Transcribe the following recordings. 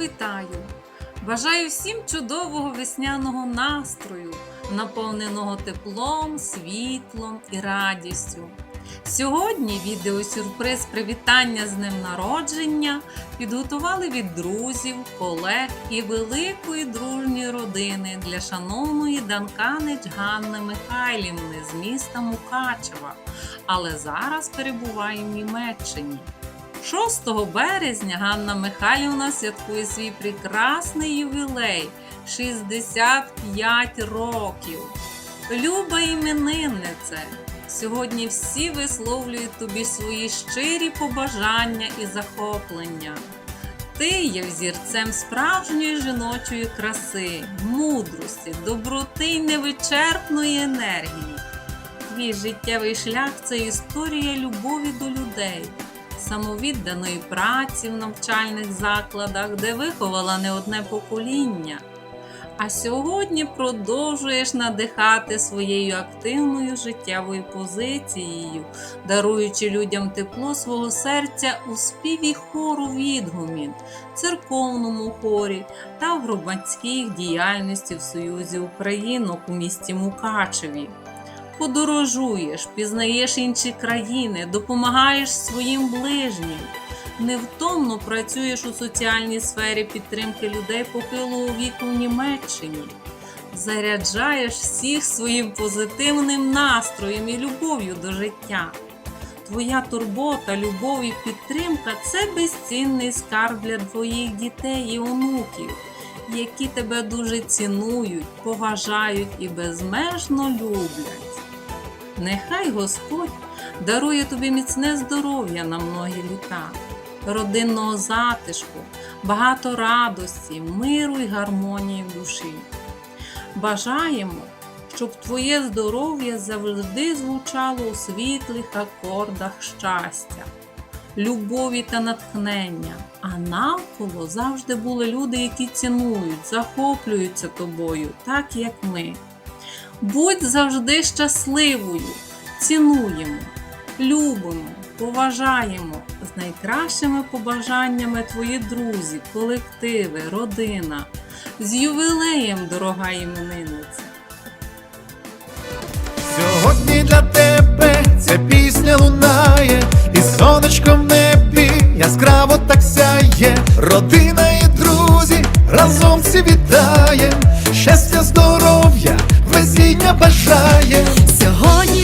вітаю! Бажаю всім чудового весняного настрою, наповненого теплом, світлом і радістю. Сьогодні відеосюрприз привітання з днем народження підготували від друзів, колег і великої дружньої родини для шановної Данканич Ганни Михайлівни з міста Мукачева, але зараз перебуває в Німеччині. 6 березня Ганна Михайлівна святкує свій прекрасний ювілей 65 років. Люба імениннице! Сьогодні всі висловлюють тобі свої щирі побажання і захоплення. Ти є взірцем справжньої жіночої краси, мудрості, доброти й невичерпної енергії. Твій життєвий шлях це історія любові до людей, самовідданої праці в навчальних закладах, де виховала не одне покоління. А сьогодні продовжуєш надихати своєю активною життєвою позицією, даруючи людям тепло свого серця у співі хору відгумін, церковному хорі та в громадській діяльності в Союзі Українок у місті Мукачеві. Подорожуєш, пізнаєш інші країни, допомагаєш своїм ближнім невтомно працюєш у соціальній сфері підтримки людей похилого віку в Німеччині, заряджаєш всіх своїм позитивним настроєм і любов'ю до життя. Твоя турбота, любов і підтримка це безцінний скарб для твоїх дітей і онуків, які тебе дуже цінують, поважають і безмежно люблять. Нехай Господь дарує тобі міцне здоров'я на многі літа родинного затишку, багато радості, миру і гармонії в душі. Бажаємо, щоб твоє здоров'я завжди звучало у світлих акордах щастя, любові та натхнення, а навколо завжди були люди, які цінують, захоплюються тобою, так як ми. Будь завжди щасливою, цінуємо, любимо поважаємо. З найкращими побажаннями твої друзі, колективи, родина, з ювілеєм, дорога іменинниця. Сьогодні для тебе ця пісня лунає, і сонечко в небі яскраво так сяє, родина і друзі разом всі вітає, щастя, здоров'я, везіння бажає. Сьогодні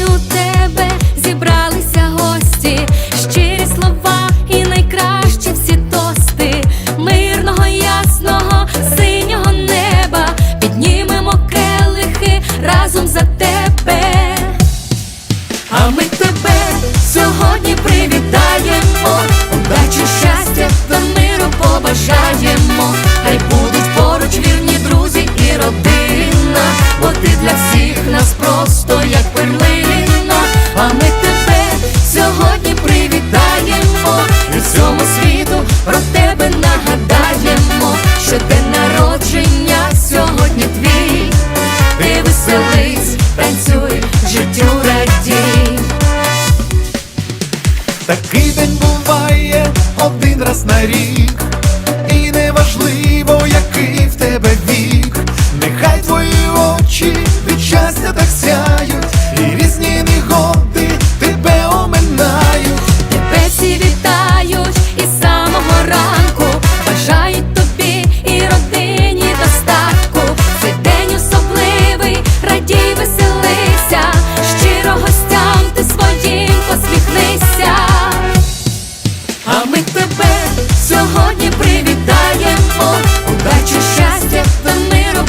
нас.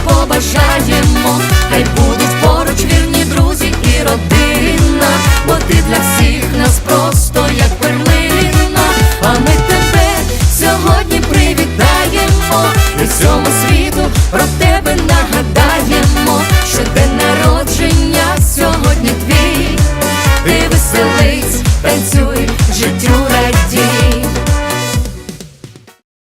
побажання